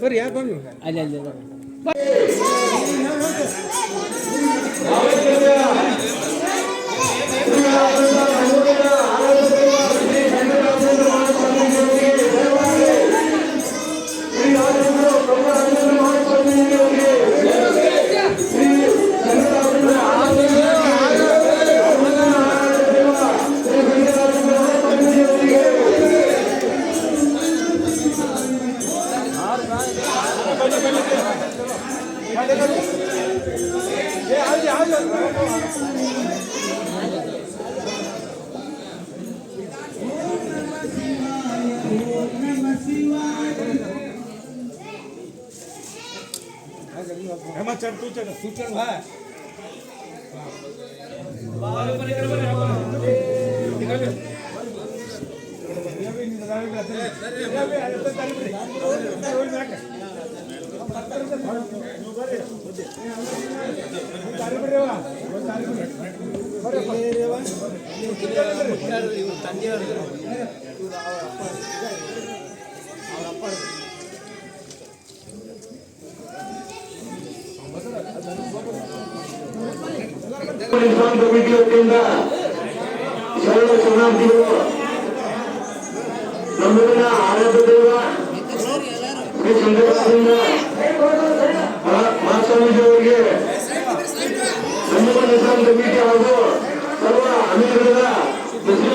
ಬರ್ರಿ ಯಾಕೆ ಬಂದು ಅಲ್ಲಿ ಅಲ್ಲಿ हेमा चढ़ तू தஞ்சாவூர் அவர் அப்பா இருக்கு ಡಿಸ್ಕೌಂಟ್ ಕಮಿಟಿ ವತಿಯಿಂದ ಸರ್ವ ಶರಣಾರ್ಥಿಗಳು ನಮ್ಮೂರಿನ ಆರಾಧ್ಯ ದೇವ ಶ್ರೀ ಸಂಗಮದಿಂದ ಮಹಾಸ್ವಾಮೀಜಿ ಅವರಿಗೆ ನಮ್ಮೂರಿನ ಇಸ್ಲಾಂ ಕಮಿಟಿ ಹಾಗೂ ಸರ್ವ ಅಮೀರ್ಗಳ ಮುಸ್ಲಿಂ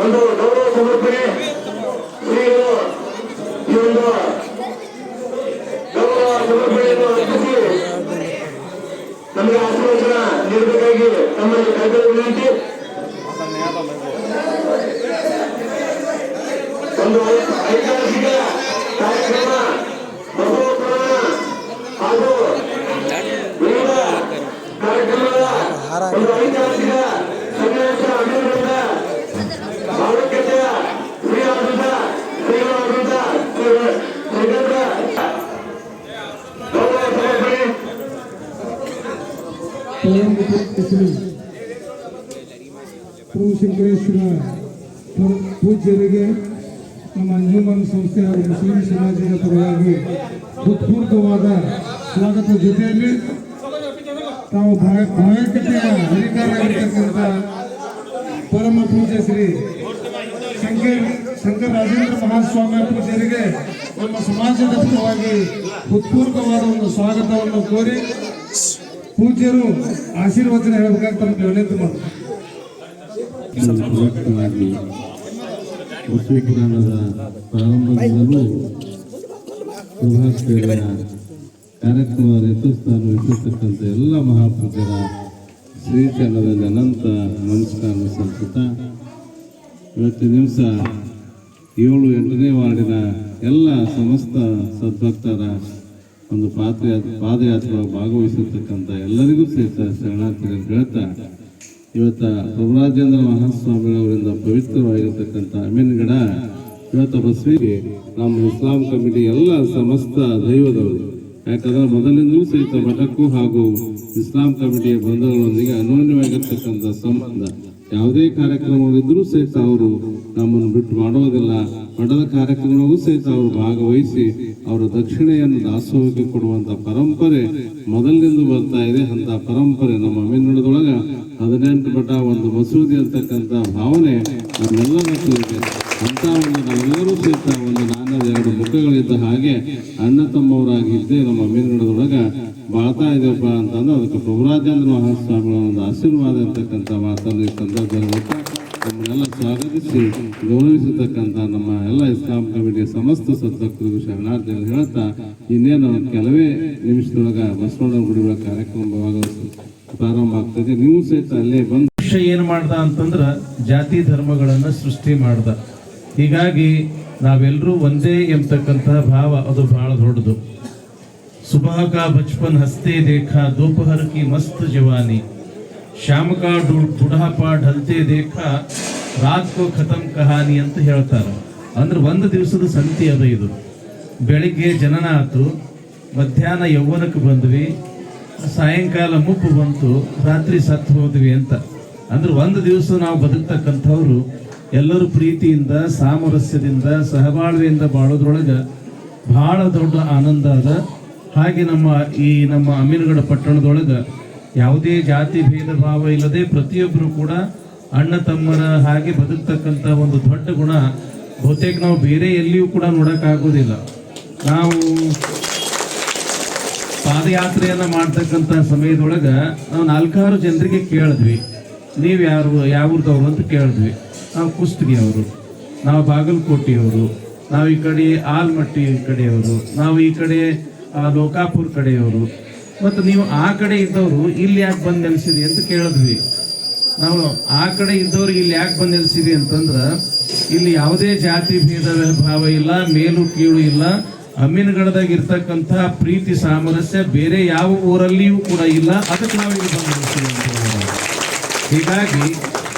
ಒಂದು ಗೌರವ ಸಮರ್ಪಣೆ ಶ್ರೀಗಳು ಈ ಒಂದು ಗೌರವ ಸಮರ್ಪಣೆಯನ್ನು ಅರ್ಪಿಸಿ ನಮಗೆ ಆಶೀರ್ವಚನ ನೀಡಬೇಕಾಗಿ ತಮ್ಮಲ್ಲಿ ಕೈಗೊಳ್ಳ ವಿನಂತಿ ಒಂದು ಐತಿಹಾಸಿಕ ಕಾರ್ಯಕ್ರಮ ಬಸವ ಪುರಾಣ ಹಾಗೂ ವಿವಿಧ ಕಾರ್ಯಕ್ರಮಗಳ ಒಂದು ಐತಿಹಾಸಿಕ ಸನ್ನಿವೇಶ ಅಭಿವೃದ್ಧ ಭಾವೈಕ್ಯತೆಯ ಶ್ರೀಯಾದಂತ ಶ್ರೀಗಳಾದಂತ ಶ್ರೀಗಂಧ ಗೌರವ ಸಮರ್ಪಣೆ ಹೆಸರು ಶಂಕರೇಶ್ವರ ಪೂಜ್ಯರಿಗೆ ನಮ್ಮ ಅಂಜುಮನ್ ಸಂಸ್ಥೆ ಹಾಗೂ ಮುಸ್ಲಿಂ ಸಮಾಜದ ಪರವಾಗಿ ಹೃತ್ಪೂರ್ವಕವಾದ ಸ್ವಾಗತ ಜೊತೆಯಲ್ಲಿ ತಾವು ಭಾವೈಕ್ಯತೆಯ ಅಧಿಕಾರಿಯಾಗಿರ್ತಕ್ಕಂಥ ಪರಮ ಪೂಜ್ಯ ಶ್ರೀ ಶಂಕರ್ ಶಂಕರ ರಾಜೇಂದ್ರ ಮಹಾಸ್ವಾಮಿ ಪೂಜ್ಯರಿಗೆ ನಮ್ಮ ಸಮಾಜದ ಪರವಾಗಿ ಹೃತ್ಪೂರ್ವಕವಾದ ಒಂದು ಸ್ವಾಗತವನ್ನು ಕೋರಿ ಪೂಜ್ಯರು ಆಶೀರ್ವಚನ ಹೇಳಬೇಕಾಗಿ ತಮಗೆ ವಿನಂತಿ ಮಾಡ್ತಾರೆ ಪವಿತ್ರವಾಗಿ ವಿಷ್ಣು ಪುರಾಣದ ಪ್ರಾರಂಭದಿಂದಲೂ ಪ್ರಭಾಕರ ಕಾರ್ಯಕ್ರಮ ನೇತೃತ್ವವನ್ನು ಇಟ್ಟಿರ್ತಕ್ಕಂಥ ಎಲ್ಲ ಮಹಾಪೂಜ್ಯರ ಶ್ರೀಚರಣದಲ್ಲಿ ಅನಂತ ನಮಸ್ಕಾರ ಸಂಸ್ಕೃತ ಇವತ್ತಿನ ದಿವಸ ಏಳು ಎಂಟನೇ ವಾರ್ಡಿನ ಎಲ್ಲ ಸಮಸ್ತ ಸದ್ಭಕ್ತರ ಒಂದು ಪಾತ್ರ ಪಾದಯಾತ್ರೆ ಭಾಗವಹಿಸಿರ್ತಕ್ಕಂಥ ಎಲ್ಲರಿಗೂ ಸಹಿತ ಶರಣಾರ್ಥಿಗಳು ಹೇಳ್ತಾ ಇವತ್ತ ಪ್ರಭುರಾಜೇಂದ್ರ ಮಹಾಸ್ವಾಮಿಗಳವರಿಂದ ಪವಿತ್ರವಾಗಿರ್ತಕ್ಕಂಥ ಅಮೀನ್ಗಡ ಇವತ್ತ ಬಸವಿಗೆ ನಮ್ಮ ಇಸ್ಲಾಂ ಕಮಿಟಿ ಎಲ್ಲ ಸಮಸ್ತ ದೈವದವರು. ಯಾಕಂದ್ರೆ ಮೊದಲಿಂದಲೂ ಸಹಿತ ಮಠಕ್ಕೂ ಹಾಗೂ ಇಸ್ಲಾಂ ಕಮಿಟಿಯ ಬಂಧುಗಳೊಂದಿಗೆ ಅನ್ಯೋನ್ಯವಾಗಿರ್ತಕ್ಕಂಥ ಸಂಬಂಧ. ಯಾವುದೇ ಕಾರ್ಯಕ್ರಮಗಳಿದ್ರೂ ಸಹಿತ ಅವರು ನಮ್ಮನ್ನು ಬಿಟ್ಟು ಮಾಡೋದಿಲ್ಲ. ಮಠದ ಕಾರ್ಯಕ್ರಮವೂ ಸಹಿತ ಅವರು ಭಾಗವಹಿಸಿ ಅವರ ದಕ್ಷಿಣೆಯನ್ನು ದಾಸೋಹಕ್ಕೆ ಕೊಡುವಂತ ಪರಂಪರೆ ಮೊದಲಿನಿಂದ ಬರ್ತಾ ಇದೆ. ಅಂತ ಪರಂಪರೆ ನಮ್ಮ ಅಮೀನುಳದೊಳಗ ಹದಿನೆಂಟು ಮಠ ಒಂದು ಮಸೂದಿ ಅಂತಕ್ಕಂಥ ಭಾವನೆ ನಮ್ಮೆಲ್ಲರ ಇದೆ ಅಂತ ಒಂದು ನಾವೆಲ್ಲರೂ ಸಹಿತ ಒಂದು ನಾನದ ಎರಡು ಮುಖಗಳಿದ್ದ ಹಾಗೆ ಅಣ್ಣ ತಮ್ಮವರಾಗಿದ್ದೆ ನಮ್ಮ ಅಮೀನುಳದೊಳಗ ಬಾಳ್ತಾ ಇದೆಯಪ್ಪ ಅಂತಂದ್ರೆ ಅದಕ್ಕೆ ಪ್ರಭುರಾಜೇಂದ್ರ ಮಹಾಸ್ವಾಮಿಗಳ ಒಂದು ಆಶೀರ್ವಾದ ಅಂತಕ್ಕಂಥ ಮಾತನ್ನು ಈ ಸಂದರ್ಭದಲ್ಲಿ ನಮ್ಮನ್ನೆಲ್ಲ ಸ್ವಾಗತಿಸಿ ಗೌರವಿಸತಕ್ಕಂಥ ನಮ್ಮ ಎಲ್ಲ ಇಸ್ಲಾಂ ಕಮಿಟಿಯ ಸಮಸ್ತ ಸದ್ಭಕ್ತರಿಗೂ ಶರಣಾರ್ಥಿಗಳು ಹೇಳ್ತಾ, ಇನ್ನೇನು ಕೆಲವೇ ನಿಮಿಷದೊಳಗ ಬಸವಣ್ಣ ಗುಡಿಗಳ ಕಾರ್ಯಕ್ರಮವಾಗ ಪ್ರಾರಂಭ ಆಗ್ತದೆ. ನೀವು ಸಹಿತ ಅಲ್ಲೇ ಬಂದು ಮನುಷ್ಯ ಏನು ಮಾಡ್ದ ಅಂತಂದ್ರೆ ಜಾತಿ ಧರ್ಮಗಳನ್ನ ಸೃಷ್ಟಿ ಮಾಡ್ದ. ಹೀಗಾಗಿ ನಾವೆಲ್ಲರೂ ಒಂದೇ ಎಂಬತಕ್ಕಂತಹ ಭಾವ, ಅದು ಬಹಳ ದೊಡ್ಡದು. ಸುಭಾಕ ಬಚ್ಪನ್ ಹಸ್ತೆ ದೇಖ ದೋಪಹರ್ ಕಿ ಮಸ್ತ್ ಜವಾನಿ. ಶ್ಯಾಮ ಕಾ ಬುಡಹಪ ಢಲ್ತೆ ದೇಖ ರಾತ್ ಕೋ ಖತಮ್ ಕಹಾನಿ ಅಂತ ಹೇಳ್ತಾರೆ. ಅಂದ್ರೆ ಒಂದು ದಿವಸದ ಸಂತಿ ಅದ ಇದು. ಬೆಳಿಗ್ಗೆ ಜನನ ಆತು ಮಧ್ಯಾಹ್ನ ಯೌವನಕ್ಕೆ ಬಂದ್ವಿ, ಸಾಯಂಕಾಲ ಮುಪ್ಪು ಬಂತು, ರಾತ್ರಿ ಸತ್ತು ಹೋದ್ವಿ ಅಂತ. ಅಂದ್ರೆ ಒಂದು ದಿವಸ ನಾವು ಬದುಕ್ತಕ್ಕಂಥವ್ರು, ಎಲ್ಲರೂ ಪ್ರೀತಿಯಿಂದ, ಸಾಮರಸ್ಯದಿಂದ, ಸಹಬಾಳ್ವೆಯಿಂದ ಬಾಳೋದ್ರೊಳಗೆ ಬಹಳ ದೊಡ್ಡ ಆನಂದ ಅದ. ಹಾಗೆ ನಮ್ಮ ಈ ನಮ್ಮ ಅಮೀನ್ಗಢ ಪಟ್ಟಣದೊಳಗೆ ಯಾವುದೇ ಜಾತಿ ಭೇದ ಭಾವ ಇಲ್ಲದೆ ಪ್ರತಿಯೊಬ್ಬರು ಕೂಡ ಅಣ್ಣ ತಮ್ಮರ ಹಾಗೆ ಬದುಕ್ತಕ್ಕಂಥ ಒಂದು ದೊಡ್ಡ ಗುಣ. ಬಹುತೇಕ ನಾವು ಬೇರೆ ಎಲ್ಲಿಯೂ ಕೂಡ ನೋಡೋಕ್ಕಾಗೋದಿಲ್ಲ. ನಾವು ಪಾದಯಾತ್ರೆಯನ್ನು ಮಾಡ್ತಕ್ಕಂಥ ಸಮಯದೊಳಗೆ ನಾವು ನಾಲ್ಕಾರು ಜನರಿಗೆ ಕೇಳಿದ್ವಿ. ನೀವು ಯಾರು, ಯಾವ್ರದವ್ರು ಅಂತ ಕೇಳಿದ್ವಿ. ನಾವು ಕುಷ್ಟಗಿಯವರು ನಾವು ಬಾಗಲಕೋಟೆಯವರು, ನಾವು ಈ ಕಡೆ ಆಲ್ಮಟ್ಟಿ ಕಡೆಯವರು, ನಾವು ಈ ಕಡೆ ಲೋಕಾಪುರ ಕಡೆಯವರು ಮತ್ತು ನೀವು ಆ ಕಡೆ ಇದ್ದವರು ಇಲ್ಲಿ ಯಾಕೆ ಬಂದು ನೆಲೆಸಿರಿ ಅಂತ ಕೇಳಿದ್ವಿ. ನಾವು ಆ ಕಡೆ ಇದ್ದವ್ರು ಇಲ್ಲಿ ಯಾಕೆ ಬಂದು ನೆಲೆಸಿವಿ ಅಂತಂದ್ರೆ, ಇಲ್ಲಿ ಯಾವುದೇ ಜಾತಿ, ಭೇದ, ಭಾವ ಇಲ್ಲ, ಮೇಲು, ಕೀಳು ಇಲ್ಲ ಅಮೀನ್ಗಡದಾಗ ಇರ್ತಕ್ಕಂಥ ಪ್ರೀತಿ, ಸಾಮರಸ್ಯ ಬೇರೆ ಯಾವ ಊರಲ್ಲಿಯೂ ಕೂಡ ಇಲ್ಲ. ಅದಕ್ಕೆ ನಾವು ಇಲ್ಲಿ ಬಂದು ಹೇಳಿದ್ರು. ಹೀಗಾಗಿ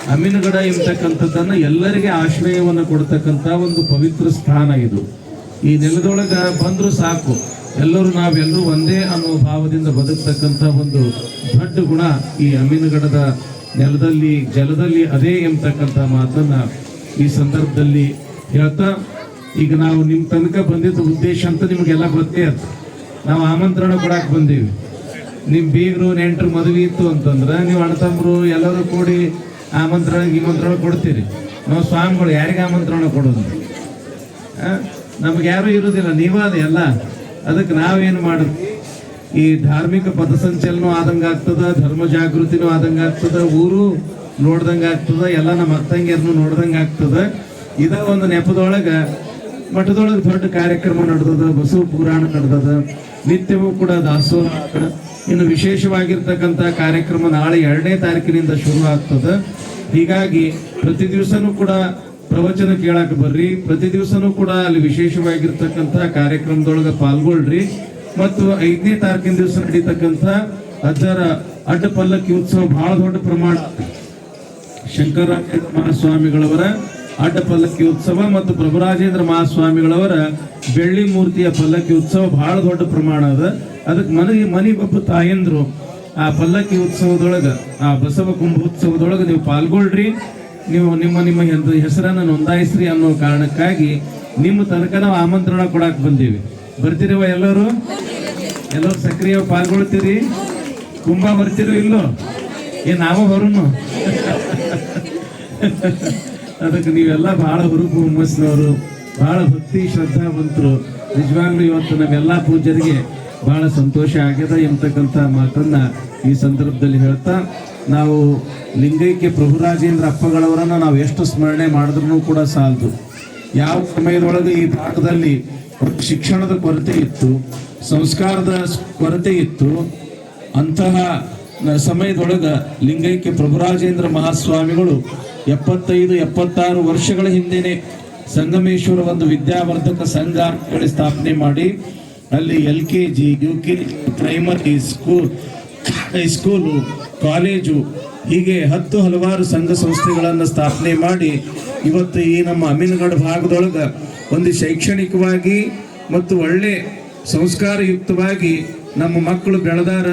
ಅಮ್ಮಿನಗಡ ಎಂಬತಕ್ಕಂಥದ್ದನ್ನು ಎಲ್ಲರಿಗೆ ಆಶ್ರಯವನ್ನು ಕೊಡ್ತಕ್ಕಂಥ ಒಂದು ಪವಿತ್ರ ಸ್ಥಾನ ಇದು. ಈ ನೆಲದೊಳಗೆ ಬಂದರೂ ಸಾಕು. ಎಲ್ಲರೂ ನಾವೆಲ್ಲರೂ ಒಂದೇ ಅನ್ನೋ ಭಾವದಿಂದ ಬದುಕ್ತಕ್ಕಂಥ ಒಂದು ದೊಡ್ಡ ಗುಣ ಈ ಅಮೀನಗಡದ ನೆಲದಲ್ಲಿ, ಜಲದಲ್ಲಿ ಅದೇ ಎಂಬತಕ್ಕಂಥ ಮಾತನ್ನ ಈ ಸಂದರ್ಭದಲ್ಲಿ ಹೇಳ್ತಾ, ಈಗ ನಾವು ನಿಮ್ಮ ತನಕ ಬಂದಿದ್ದ ಉದ್ದೇಶ ಅಂತ ನಿಮಗೆಲ್ಲ ಗೊತ್ತೇ ಅದು ನಾವು ಆಮಂತ್ರಣ ಕೊಡಕ್ಕೆ ಬಂದೀವಿ. ನಿಮ್ಮ ಬೀಗರು, ನೆಂಟರು ಮದುವೆ ಇತ್ತು ಅಂತಂದ್ರೆ ನೀವು ಅಣ್ಣತಮ್ಮರು ಎಲ್ಲರೂ ಕೂಡಿ ಆಮಂತ್ರಣ ನಿಮಂತ್ರಣ ಕೊಡ್ತೀರಿ. ನಾವು ಸ್ವಾಮಿಗಳು ಯಾರಿಗೆ ಆಮಂತ್ರಣ ಕೊಡೋದು? ನಮ್ಗೆ ಯಾರು ಇರೋದಿಲ್ಲ. ನೀವಾದ ಎಲ್ಲ ಅದಕ್ಕೆ ನಾವೇನು ಮಾಡೋದು? ಈ ಧಾರ್ಮಿಕ ಪಥಸಂಚಲನೂ ಆದಂಗೆ ಆಗ್ತದ, ಧರ್ಮ ಜಾಗೃತಿನೂ ಆದಂಗೆ ಆಗ್ತದ, ಊರು ನೋಡ್ದಂಗೆ ಆಗ್ತದ, ಎಲ್ಲ ನಮ್ಮ ಅತ್ತಂಗಿಯರ್ನು ನೋಡ್ದಂಗೆ ಆಗ್ತದ. ಇದ ಒಂದು ನೆಪದೊಳಗೆ ಮಠದೊಳಗೆ ದೊಡ್ಡ ಕಾರ್ಯಕ್ರಮ ನಡೆದದ, ಬಸವ ಪುರಾಣ ನಡೆದದ, ನಿತ್ಯವೂ ಕೂಡ ದಾಸೋಹ ಇನ್ನು ವಿಶೇಷವಾಗಿರ್ತಕ್ಕಂಥ ಕಾರ್ಯಕ್ರಮ ನಾಳೆ ಎರಡನೇ ತಾರೀಕಿನಿಂದ ಶುರು ಆಗ್ತದೆ. ಹೀಗಾಗಿ ಪ್ರತಿ ದಿವಸನೂ ಕೂಡ ಪ್ರವಚನ ಕೇಳಕ್ಕೆ ಬರ್ರಿ. ಪ್ರತಿ ದಿವಸನೂ ಕೂಡ ಅಲ್ಲಿ ವಿಶೇಷವಾಗಿರ್ತಕ್ಕಂಥ ಕಾರ್ಯಕ್ರಮದೊಳಗೆ ಪಾಲ್ಗೊಳ್ಳ್ರಿ ಮತ್ತು ಐದನೇ ತಾರೀಕಿನ ದಿವಸ ನಡೀತಕ್ಕಂಥ ಅಜ್ಜರ ಅಡ್ಡ ಪಲ್ಲಕ್ಕಿ ಉತ್ಸವ ಬಹಳ ದೊಡ್ಡ ಪ್ರಮಾಣ. ಶಂಕರ ಮಹಾಸ್ವಾಮಿಗಳವರ ಅಡ್ಡ ಪಲ್ಲಕ್ಕಿ ಉತ್ಸವ ಮತ್ತು ಪ್ರಭುರಾಜೇಂದ್ರ ಮಹಾಸ್ವಾಮಿಗಳವರ ಬೆಳ್ಳಿ ಮೂರ್ತಿಯ ಪಲ್ಲಕ್ಕಿ ಉತ್ಸವ ಬಹಳ ದೊಡ್ಡ ಪ್ರಮಾಣ ಅದ. ಅದಕ್ಕೆ ಮನಿ ಮನೆಗೊಬ್ಬ ತಾಯಂದ್ರು ಆ ಪಲ್ಲಕ್ಕಿ ಉತ್ಸವದೊಳಗೆ, ಆ ಬಸವ ಕುಂಭೋತ್ಸವದೊಳಗ ನೀವು ಪಾಲ್ಗೊಳ್ರಿ. ನೀವು ನಿಮ್ಮ ನಿಮ್ಮ ಹೆಸರನ್ನು ನೋಂದಾಯಿಸ್ರಿ ಅನ್ನೋ ಕಾರಣಕ್ಕಾಗಿ ನಿಮ್ಮ ತನಕ ನಾವು ಆಮಂತ್ರಣ ಕೊಡಕ್ಕೆ ಬಂದೀವಿ. ಬರ್ತೀರವ ಎಲ್ಲರೂ? ಎಲ್ಲರೂ ಸಕ್ರಿಯ ಪಾಲ್ಗೊಳ್ತೀರಿ? ಕುಂಭ ಬರ್ತಿರೋ ಇಲ್ಲೋ? ಏ, ನಾವು ಬರೋನು? ಅದಕ್ಕೆ ನೀವೆಲ್ಲ ಬಹಳ ಹುರುಪು ಹುಮ್ಮಸ್ನವರು ಬಹಳ ಭಕ್ತಿ ಶ್ರದ್ಧಾವಂತರು. ನಿಜವಾಗ್ಲೂ ಇವತ್ತು ನಮ್ಮೆಲ್ಲ ಪೂಜರಿಗೆ ಬಹಳ ಸಂತೋಷ ಆಗ್ಯದ ಎಂಬತಕ್ಕಂಥ ಮಾತನ್ನ ಈ ಸಂದರ್ಭದಲ್ಲಿ ಹೇಳ್ತಾ ನಾವು ಲಿಂಗೈಕ್ಯ ಪ್ರಭುರಾಜೇಂದ್ರ ಅಪ್ಪಗಳವರನ್ನು ನಾವು ಎಷ್ಟು ಸ್ಮರಣೆ ಮಾಡಿದ್ರು ಕೂಡ ಸಾಲದು. ಯಾವ ಸಮಯದೊಳಗೆ ಈ ಭಾಗದಲ್ಲಿ ಶಿಕ್ಷಣದ ಕೊರತೆ ಇತ್ತು, ಸಂಸ್ಕಾರದ ಕೊರತೆ ಇತ್ತು, ಅಂತಹ ಸಮಯದೊಳಗೆ ಲಿಂಗೈಕ್ಯ ಪ್ರಭುರಾಜೇಂದ್ರ ಮಹಾಸ್ವಾಮಿಗಳು ಎಪ್ಪತ್ತೈದು, ಎಪ್ಪತ್ತಾರು ವರ್ಷಗಳ ಹಿಂದೆಯೇ ಸಂಗಮೇಶ್ವರ ಒಂದು ವಿದ್ಯಾವರ್ಧಕ ಸಂಘ ಸ್ಥಾಪನೆ ಮಾಡಿ, ಅಲ್ಲಿ L K G, U K primary school high school college ಹೀಗೆ ಹತ್ತು ಹಲವಾರು ಸಂಘ ಸಂಸ್ಥೆಗಳನ್ನು ಸ್ಥಾಪನೆ ಮಾಡಿ ಇವತ್ತು ಈ ನಮ್ಮ ಅಮೀನ್ಗಢ ಭಾಗದೊಳಗೆ ಒಂದು ಶೈಕ್ಷಣಿಕವಾಗಿ ಮತ್ತು ಒಳ್ಳೆ ಸಂಸ್ಕಾರಯುಕ್ತವಾಗಿ ನಮ್ಮ ಮಕ್ಕಳು ಬೆಳೆದಾರ,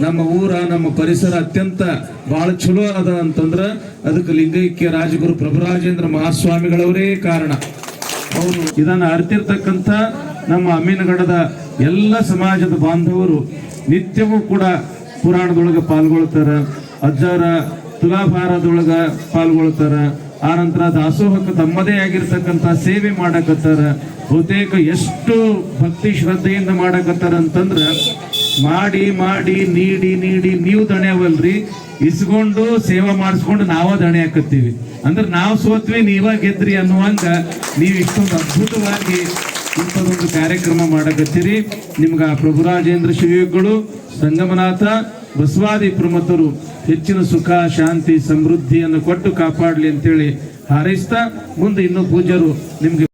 ನಮ್ಮ ಊರ, ನಮ್ಮ ಪರಿಸರ ಅತ್ಯಂತ ಭಾಳ ಚಲೋ ಅದ ಅಂತಂದ್ರೆ ಅದಕ್ಕೆ ಲಿಂಗೈಕ್ಯ ರಾಜಗುರು ಪ್ರಭುರಾಜೇಂದ್ರ ಮಹಾಸ್ವಾಮಿಗಳವರೇ ಕಾರಣ. ಅವರು ಇದನ್ನು ಅರಿತಿರ್ತಕ್ಕಂಥ ನಮ್ಮ ಅಮೀನಗಡದ ಎಲ್ಲ ಸಮಾಜದ ಬಾಂಧವರು ನಿತ್ಯವೂ ಕೂಡ ಪುರಾಣದೊಳಗೆ ಪಾಲ್ಗೊಳ್ತಾರ, ಅಜ್ಜರ ತುಲಾಭಾರದೊಳಗ ಪಾಲ್ಗೊಳ್ತಾರ ಆ ನಂತರ ದಾಸೋಹಕ್ಕೆ ತಮ್ಮದೇ ಆಗಿರ್ತಕ್ಕಂಥ ಸೇವೆ ಮಾಡಕತ್ತಾರ. ಬಹುತೇಕ ಎಷ್ಟು ಭಕ್ತಿ ಶ್ರದ್ಧೆಯಿಂದ ಮಾಡಕತ್ತಾರ ಅಂತಂದ್ರೆ, ಮಾಡಿ ಮಾಡಿ, ನೀಡಿ ನೀಡಿ, ನೀವು ದಣೆಯವಲ್ರಿ ಇಸ್ಕೊಂಡು ಸೇವೆ ಮಾಡಿಸ್ಕೊಂಡು ನಾವ ದಣೆ ಹಾಕತ್ತೀವಿ. ಅಂದ್ರೆ ನಾವು ಸೋತ್ವಿ, ನೀವ ಗೆದ್ರಿ ಅನ್ನುವಂಗ ನೀವು ಇಷ್ಟೊಂದು ಅದ್ಭುತವಾಗಿ ಇಂಥದೊಂದು ಕಾರ್ಯಕ್ರಮ ಮಾಡಕತ್ತೀರಿ. ನಿಮ್ಗೆ ಆ ಪ್ರಭುರಾಜೇಂದ್ರ ಶಿವಯುಗಳು ಸಂಗಮನಾಥ, ಬಸವಾದಿ ಪ್ರಮತರು ಹೆಚ್ಚಿನ ಸುಖ, ಶಾಂತಿ, ಸಮೃದ್ಧಿಯನ್ನು ಕೊಟ್ಟು ಕಾಪಾಡಲಿ ಅಂತೇಳಿ ಹಾರೈಸ್ತಾ ಮುಂದೆ ಇನ್ನೂ ಪೂಜ್ಯರು ನಿಮ್ಗೆ